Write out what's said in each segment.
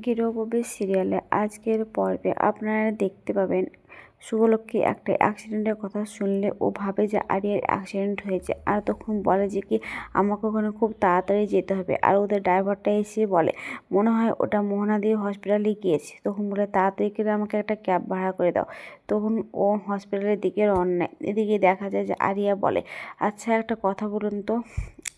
গৃহবধূ সিরিয়ালে আজকের পর্বে আপনারা দেখতে পাবেন শুভলক্ষ্মী একটা অ্যাক্সিডেন্টের কথা শুনলে ও ভাবে যে আরিয়ার অ্যাক্সিডেন্ট হয়েছে। আর তখন বলে যে কি, আমাকে ওখানে খুব তাড়াতাড়ি যেতে হবে। আর ওদের ড্রাইভারটা এসে বলে, মনে হয় ওটা মোহনা দিয়ে হসপিটালে গিয়েছে। তখন বলে, তাড়াতাড়ি করে আমাকে একটা ক্যাব ভাড়া করে দাও। তখন ও হসপিটালের দিকে রওনা নেয় এদিকে দেখা যায় যে আরিয়া বলে আচ্ছা একটা কথা বলুন তো,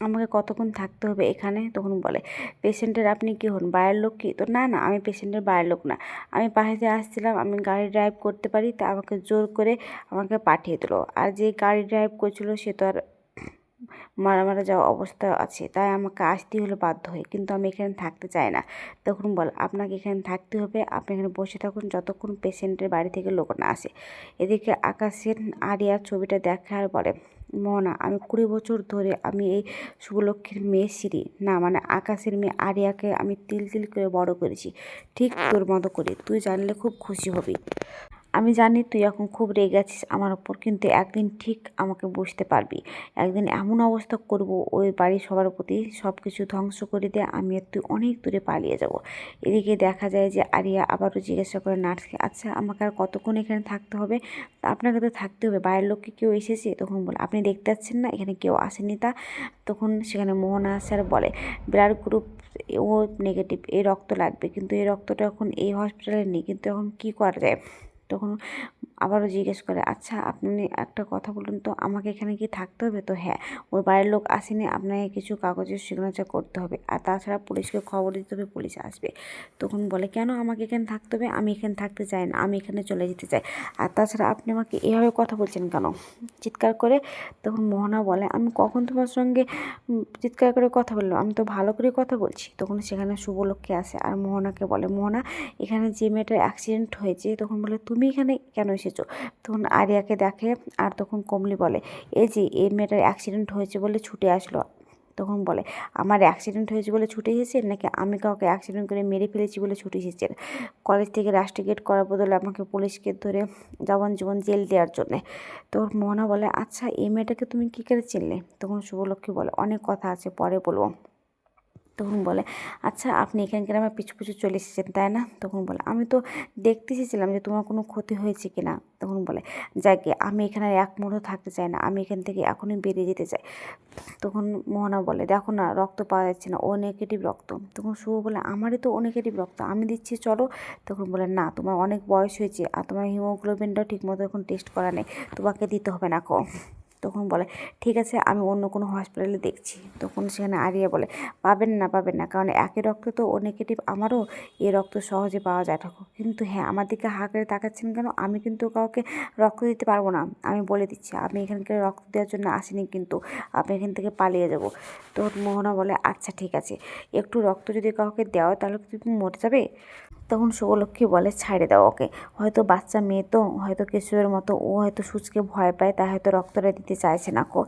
আমাকে কতক্ষণ থাকতে হবে এখানে? তখন বলে পেশেন্টের আপনি কি হন? বাইরের লোক কি? তো, না না, আমি পেশেন্টের বাইরের লোক না। আমি পাশে আসছিলাম, আমি গাড়ি ড্রাইভ করতে পারি তা আমাকে জোর করে আমাকে পাঠিয়ে দিল। আর যে গাড়ি ড্রাইভ করছিল সে তো আর মারা মারা যাওয়া অবস্থা আছে, তাই আমাকে আসতেই হলো বাধ্য হয়ে। কিন্তু আমি এখানে থাকতে চাই না। তখন বল, আপনাকে এখানে থাকতে হবে, আপনি এখানে বসে থাকুন, যতক্ষণ পেশেন্টের বাড়ি থেকে লোক না আসে। এদিকে আকাশের আরিয়ার ছবিটা দেখে আর বলে মোহনা আমি কুড়ি বছর ধরে আমি এই শুভলক্ষ্মীর মেয়ে সিঁড়ি। না মানে আকাশের মেয়ে আরিয়াকে আমি তিল তিল করে বড় করেছি। ঠিক তোর মতো করে, তুই জানলে খুব খুশি হবি। আমি জানি তুই এখন খুব রেগে আছিস, আমার ওপর কিন্তু একদিন ঠিক আমাকে বুঝতে পারবি। একদিন এমন অবস্থা করব, ওই বাড়ির সবার প্রতি সব কিছু ধ্বংস করে দিয়ে আমি আর তুই অনেক দূরে পালিয়ে যাব। এদিকে দেখা যায় যে আরিয়া আবারও জিজ্ঞাসা করে, নার্সকে আচ্ছা আমাকে আর কতক্ষণ এখানে থাকতে হবে? আপনাকে তো থাকতে হবে, বাইরের লোককে কেউ এসেছে? তখন বলে, আপনি দেখতে পাচ্ছেন না, এখানে কেউ আসেনি তা? তখন সেখানে মোহনা আসে আর বলে ব্লাড গ্রুপ ও নেগেটিভ এই রক্ত লাগবে, কিন্তু এই রক্তটা এখন এই হসপিটালে নেই, কিন্তু এখন কী করা যায়? তখন আবারও জিজ্ঞেস করে আচ্ছা আপনি একটা কথা বলুন তো, আমাকে এখানে কি থাকতে হবে? তো হ্যাঁ ওর বাড়ির লোক আসেনি, আপনাকে কিছু কাগজের সিগনেচার করতে হবে। আর তাছাড়া পুলিশকে খবর দিতে হবে, পুলিশ আসবে। তখন বলে, কেন আমাকে এখানে থাকতে হবে? আমি এখানে থাকতে চাই না, আমি এখানে চলে যেতে চাই। আর তাছাড়া আপনি আমাকে এভাবে কথা বলছেন কেন? চিৎকার করে তখন মোহনা বলে, আমি কখন তোমার সঙ্গে চিৎকার করে কথা বললাম? আমি তো ভালো করে কথা বলছি। তখন সেখানে শুভলক্ষ্মী আসে আর মোহনাকে বলে, মোহনা, এখানে যে মেয়েটার অ্যাক্সিডেন্ট হয়েছে, তখন বলে, তুমি এখানে কেন এসেছ। তখন আরিয়াকে দেখে আর তখন কমলি বলে, এই যে, এই মেয়েটার অ্যাক্সিডেন্ট হয়েছে বলে ছুটে আসলো। তখন বলে, আমার অ্যাক্সিডেন্ট হয়েছে বলে ছুটে এসেছেন নাকি আমি কাউকে অ্যাক্সিডেন্ট করে মেরে ফেলেছি বলে ছুটে এসেছেন কলেজ থেকে রাস্টিগেট করার বদলে আমাকে পুলিশকে ধরে যাবন জীবন জেল দেওয়ার জন্যে। তোর মোহনা বলে আচ্ছা এই মেয়েটাকে তুমি কী করে চিনলে? তখন শুভলক্ষ্মী বলে, অনেক কথা আছে, পরে বলব। তখন বলে আচ্ছা আপনি এখানকার আমার পিছু পিছু চলে এসেছেন? তাই না? তখন বলে, আমি তো দেখতে এসেছিলাম যে তোমার কোনো ক্ষতি হয়েছে কি না? তখন বলে, যাকে আমি এখানে এক মুহূর্ত থাকতে চাই না, আমি এখান থেকে এখনই বেরিয়ে যেতে চাই। তখন মোহনা বলে, দেখো না, রক্ত পাওয়া যাচ্ছে না, ও নেগেটিভ রক্ত। তখন শুভ বলে, আমারই তো ও নেগেটিভ রক্ত, আমি দিচ্ছি, চলো। তখন বলে, না, তোমার অনেক বয়স হয়েছে, আর তোমার হিমোগ্লোবিনটাও ঠিকমতো এখন টেস্ট করা নেই, তোমাকে দিতে হবে না কো তখন বলে, ঠিক আছে, আমি অন্য কোনো হসপিটালে দেখছি। তখন সেখানে আরিয়া বলে, পাবেন না পাবেন না, কারণ একই রক্ত তো ও নেগেটিভ আমারও এ রক্ত সহজে পাওয়া যায়। ঠাকুর কিন্তু হ্যাঁ আমার দিকে হা করে তাকাচ্ছেন কেন? আমি কিন্তু কাউকে রক্ত দিতে পারব না। আমি বলে দিচ্ছি, আমি এখানকার রক্ত দেওয়ার জন্য আসিনি কিন্তু, আমি এখান থেকে পালিয়ে যাব। তো মোহনা বলে আচ্ছা ঠিক আছে, একটু রক্ত যদি কাউকে দেওয়া তাহলে তুমি মরে যাবে? তখন শুভলক্ষ্মী বলে, ছাড়ে দাও ওকে। হয়তো বাচ্চা মেয়ে তো, হয়তো কেশুয়ের মতো, ও হয়তো সুচকে ভয় পায় তা হয়তো রক্তটা দিতে চাইছে না কো।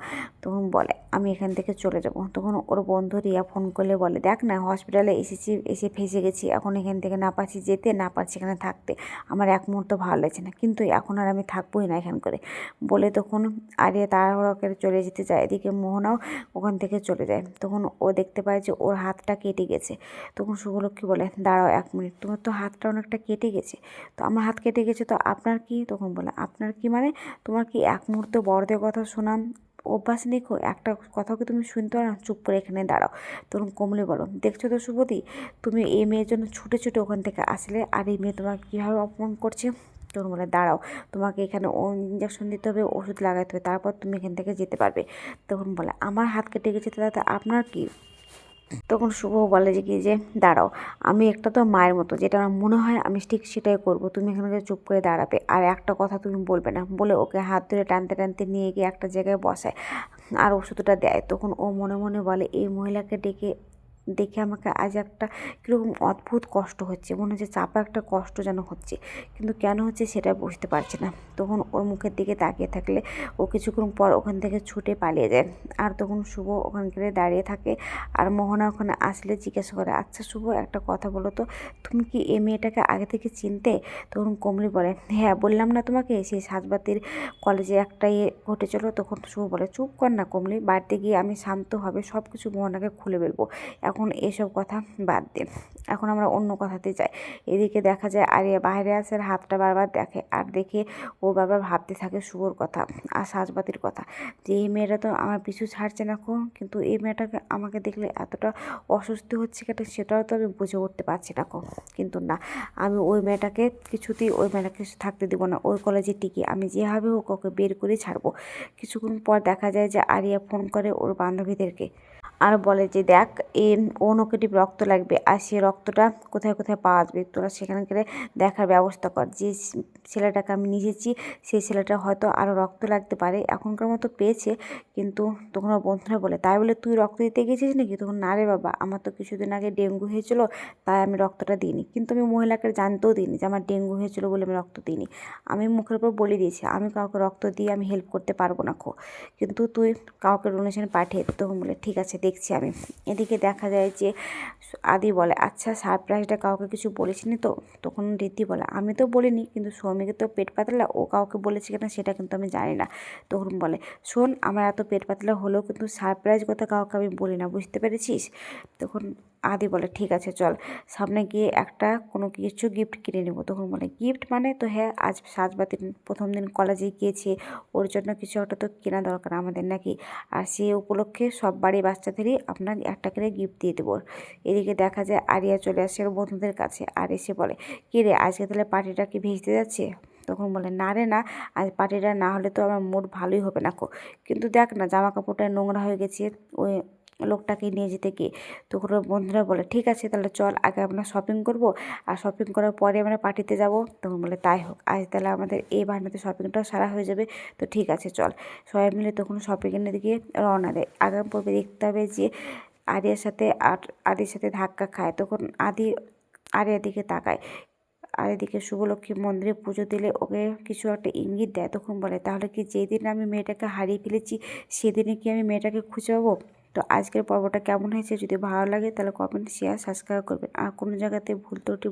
তখন বলে, আমি এখান থেকে চলে যাব। তখন ওর বন্ধু রিয়া ফোন করলে বলে, দেখ না হসপিটালে এসেছি, এসে ফেসে গেছি। এখন এখান থেকে না পারছি যেতে, না পারছি এখানে থাকতে। আমার এক মুহূর্ত ভালো লাগছে না, কিন্তু এখন আর আমি থাকবোই না এখান করে। বলে তখন আরিয়া তাড়াহুড়ো করে চলে যেতে চায়। এদিকে মোহনাও ওখান থেকে চলে যায়। তখন ও দেখতে পায় যে ওর হাতটা কেটে গেছে। তখন শুভলক্ষ্মী বলে, দাঁড়াও এক মিনিট, তোমার তো হাতটা অনেকটা কেটে গেছে। তো আমার হাত কেটে গেছে, তো আপনার কি তখন বলে, আপনার কি মানে তোমার কি এক মুহূর্ত বড়দের কথা শোনান অভ্যাস দেখো একটা কথাও কি তুমি শুনতে পারো চুপ করে এখানে দাঁড়াও। তখন কমলে বলো দেখছ তো শুভদি তুমি এই মেয়ের জন্য ছুটে ছুটে ওখান থেকে আসলে আর এই মেয়ে তোমাকে কীভাবে অপমান করছে? তখন বলে, দাঁড়াও, তোমাকে এখানে ইঞ্জেকশন দিতে হবে, ওষুধ লাগাতে হবে, তারপর তুমি এখান থেকে যেতে পারবে। তখন বলে, আমার হাত কেটে গেছে তাতে আপনার কি তখন শুভ বলে যে কি, যে দাঁড়াও, আমি একটা তো মায়ের মতো, যেটা আমার মনে হয় আমি ঠিক সেটাই করব, তুমি এখানে চুপ করে দাঁড়াবে। আর একটা কথা তুমি বলবে না, বলে ওকে হাত ধরে টানতে টানতে নিয়ে গিয়ে একটা জায়গায় বসায়, আর ওষুধটা দেয়। তখন ও মনে মনে বলে, এই মহিলাকে ডেকে দেখে আমাকে আজ একটা কীরকম অদ্ভুত কষ্ট হচ্ছে। মনে হচ্ছে চাপা একটা কষ্ট যেন হচ্ছে। কিন্তু কেন হচ্ছে সেটা বুঝতে পারছি না। তখন ওর মুখের দিকে তাকিয়ে থাকলে ও কিছুক্ষণ পর ওখান থেকে ছুটে পালিয়ে যায়। আর তখন শুভ ওখানকারে দাঁড়িয়ে থাকে। আর মোহনা ওখানে আসলে জিজ্ঞাসা করে আচ্ছা শুভ, একটা কথা বলো তো, তুমি কি এ মেয়েটাকে আগে থেকে চিনতে? তখন কমলি বলে হ্যাঁ বললাম না তোমাকে, সেই সাজবাতির কলেজে একটা ইয়ে ঘটেছিল। তখন শুভ বলে, চুপ কর না কমলি, বাড়িতে গিয়ে আমি শান্তভাবে সব কিছু মোহনাকে খুলে ফেলব। এখন এসব কথা বাদ দিন। এখন আমরা অন্য কথাতে যাই। এদিকে দেখা যায় আরিয়া বাইরে আছে আর হাতটা বারবার দেখে আর দেখে ও বারবার ভাবতে থাকে শুভর কথা আর সাজবাতির কথা যে, এই মেয়েটা তো আমার পিছু ছাড়ছে না কো, কিন্তু এই মেয়েটাকে আমাকে দেখলে এতটা অস্বস্তি হচ্ছে কেন সেটাও তো আমি বুঝে উঠতে পারছি না কিন্তু না, আমি ওই মেয়েটাকে কিছুতেই, ওই মেয়েটাকে থাকতে দেবো না। ওই কলেজে টিকি, আমি যেভাবে হোক ওকে বের করে ছাড়বো। কিছুক্ষণ পর দেখা যায় যে আরিয়া ফোন করে ওর বান্ধবীদেরকে। আর বলে যে, দেখ, এ, ও রক্ত লাগবে আর সে রক্তটা কোথায় কোথায় পাওয়া যাবে? তোরা সেখানে গেলে দেখার ব্যবস্থা কর। যে ছেলেটাকে আমি নিয়েছি, সেই ছেলেটা হয়তো আরও রক্ত লাগতে পারে। এখনকার মতো পেয়েছে, কিন্তু তখন বন্ধুরা বলে, তাই বলে তুই রক্ত দিতে গেছিস নাকি? তখন, না রে বাবা, আমার তো কিছুদিন আগে ডেঙ্গু হয়েছিল, তাই আমি রক্তটা দিইনি। কিন্তু আমি মহিলাকে জানতেও দিইনি যে, আমার ডেঙ্গু হয়েছিল বলে আমি রক্ত দিইনি। আমি মুখের উপর বলে দিয়েছি, আমি কাউকে রক্ত দিয়ে আমি হেল্প করতে পারব না খো। কিন্তু তুই কাউকে ডোনেশন পাঠিয়ে। তখন বলে, ঠিক আছে দেখছি আমি। এদিকে দেখা যায় যে আদি বলে আচ্ছা সারপ্রাইজটা কাউকে কিছু বলেছিনি তো? তখন রীতি বলে, আমি তো বলিনি, কিন্তু সৌমিকে তো পেট পাতলা, ও কাউকে বলেছে কিনা সেটা কিন্তু আমি জানি না। তখন বলে, শোন, আমার এত পেট পাতলা হলেও কিন্তু সারপ্রাইজ কথা কাউকে আমি বলি না, বুঝতে পেরেছিস? তখন আদি বলে, ঠিক আছে, চল। সামনে গিয়ে একটা কোনো কিছু গিফট কিনে নেব। তখন বলে গিফট মানে? তো হ্যাঁ আজ সাজবাতির প্রথম দিন কলেজে গিয়েছে। ওর জন্য কিছু একটা তো কেনা দরকার আমাদের নাকি। আর সে উপলক্ষে সব বাড়ির বাচ্চাদেরই আপনার একটা করে গিফট দিয়ে দেবো। এদিকে দেখা যায় আরিয়া চলে আসে ওর বন্ধুদের কাছে। আর এসে বলে, কী রে, আজকে তাহলে পার্টিটা কি ভেজতে যাচ্ছে? তখন বলে, না রে না, আজ পার্টিটা না হলে তো আমার মুড ভালোই হবে না কো। কিন্তু দেখ না জামা কাপড়টা নোংরা হয়ে গেছে, ওই লোকটাকে নিয়ে যেতে গিয়ে। তখন ওর বন্ধুরা বলে, ঠিক আছে, তাহলে চল, আগে আমরা শপিং করব। আর শপিং করার পরে আমরা পার্টিতে যাব। তখন বলে, তাই হোক, আজ তাহলে আমাদের এই বাহানাতে শপিংটাও সারা হয়ে যাবে। তো ঠিক আছে, চল। সবাই মিলে তখন শপিংয়ের দিকে রওনা দেয়। আগাম পর্বে দেখতে হবে যে আরিয়ার সাথে আর আদির সাথে ধাক্কা খায়। তখন আদি, আরিয়ার দিকে তাকায়। আর এদিকে শুভলক্ষ্মী মন্দিরে পুজো দিলে ওকে কিছু একটা ইঙ্গিত দেয়। তখন বলে, তাহলে কি যেদিন আমি মেয়েটাকে হারিয়ে ফেলেছি সেদিনে কি আমি মেয়েটাকে খুঁজে পাবো? তো আজকের পর্বটা কেমন হয়েছে? যদি ভালো লাগে তাহলে কমেন্ট শেয়ার সাবস্ক্রাইব করবেন। আর কোনো জায়গাতে ভুল ত্রুটি